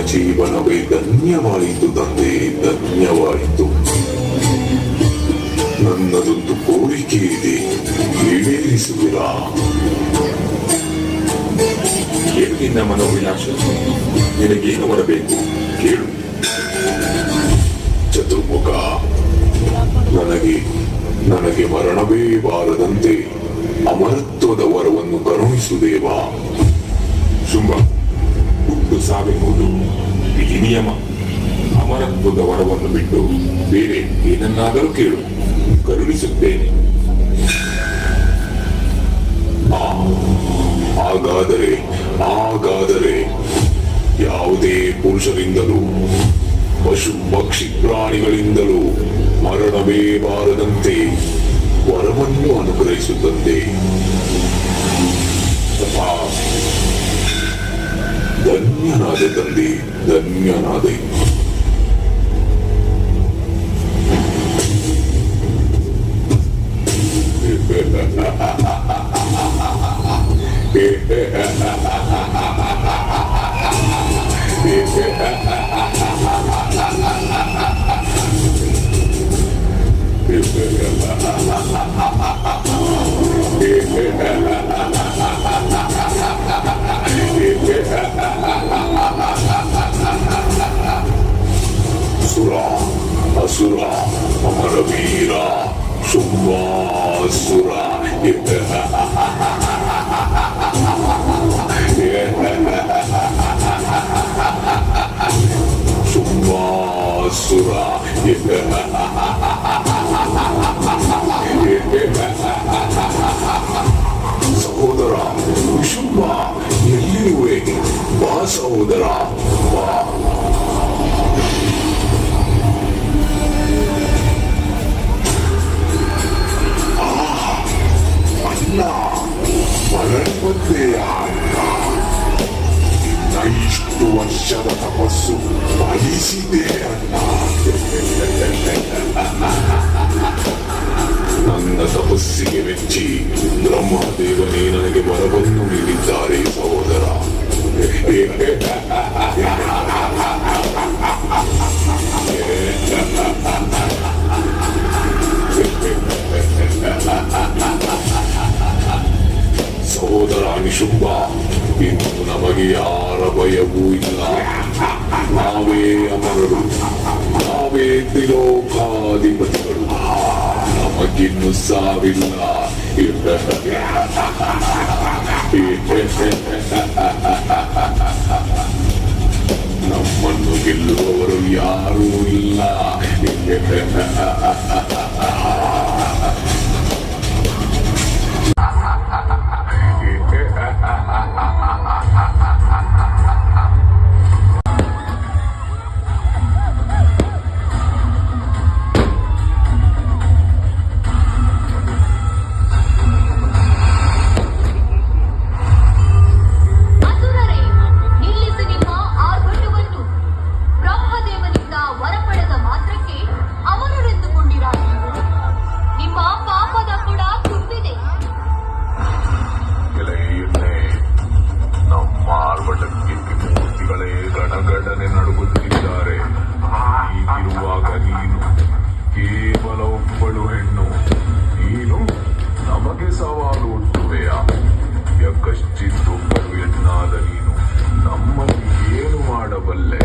ಜೀವನವೇ ಧನ್ಯವಾಯಿತು ತಂದೆ, ಧನ್ಯವಾಯಿತು. ನನ್ನದೊಂದು ಕೋರಿಕೆ ಇದೆ, ಈಡೇರಿಸುವಿರಾ? ಏನು ನಿನ್ನ ಮನೋವಿಲಾಸ ನಿನಗೇನು ಬರಬೇಕು? ಕೇಳು. ಚತುರ್ಮುಖ, ನನಗೆ ನನಗೆ ಮರಣವೇ ಬಾರದಂತೆ ಅಮರತ್ವದ ವರವನ್ನು ಕರುಣಿಸುದೇವಾ ಶುಂಭ. ಸಾವಿರುವುದು ವಿಧಿ ನಿಯಮ. ಅಮರತ್ವದ ವರವನ್ನು ಬಿಟ್ಟು ಬೇರೆ ಏನನ್ನಾದರೂ ಕೇಳು. ಕರುಣಿಸುತ್ತೇನೆ. ಹಾಗಾದರೆ ಹಾಗಾದರೆ ಯಾವುದೇ ಪುರುಷರಿಂದಲೂ, ಪಶು, ಪಕ್ಷಿ, ಪ್ರಾಣಿಗಳಿಂದಲೂ ಮರಣವೇ ಬಾರದಂತೆ ವರವನ್ನು ಅನುಗ್ರಹಿಸುತ್ತಂತೆ. nada. الصورة ثم الصورة సహోదరా విషుంబా ఎల్లివే బా సహోదరా ನಿನ್ನ ಇಷ್ಟು ವರ್ಷದ ತಪಸ್ಸು ಫಲಿಸಿದೆ ಅಣ್ಣ ನನ್ನ ತಪಸ್ಸಿಗೆ ಮೆಚ್ಚಿ ಬ್ರಹ್ಮದೇವನೇ ನನಗೆ ವರವನ್ನು ನೀಡಿದ್ದಾರೆ ಸಹೋದರ ಸಹೋದರ ಇನ್ನು ನಮಗೆ ಯಾರ ಭಯವೂ ಇಲ್ಲ ನಾವೇ ಅಮರರು ನಾವೇ ತ್ರಿಲೋಕಾಧಿಪತಿಗಳು ನಮಗಿನ್ನು ಸಾವಿಲ್ಲ ನಮ್ಮನ್ನು ಗೆಲ್ಲುವವರು ಯಾರೂ ಇಲ್ಲ ಕೇವಲ ಒಬ್ಬಳು ಹೆಣ್ಣು. ನೀನು ನಮಗೆ ಸವಾಲು ಒಡ್ಡುವೆಯಾ ಯಾಕಷ್ಟಿದ್ದು ಎನ್ನಾದ ನೀನು. ನಮ್ಮನ್ನು ಏನು ಮಾಡಬಲ್ಲೆ?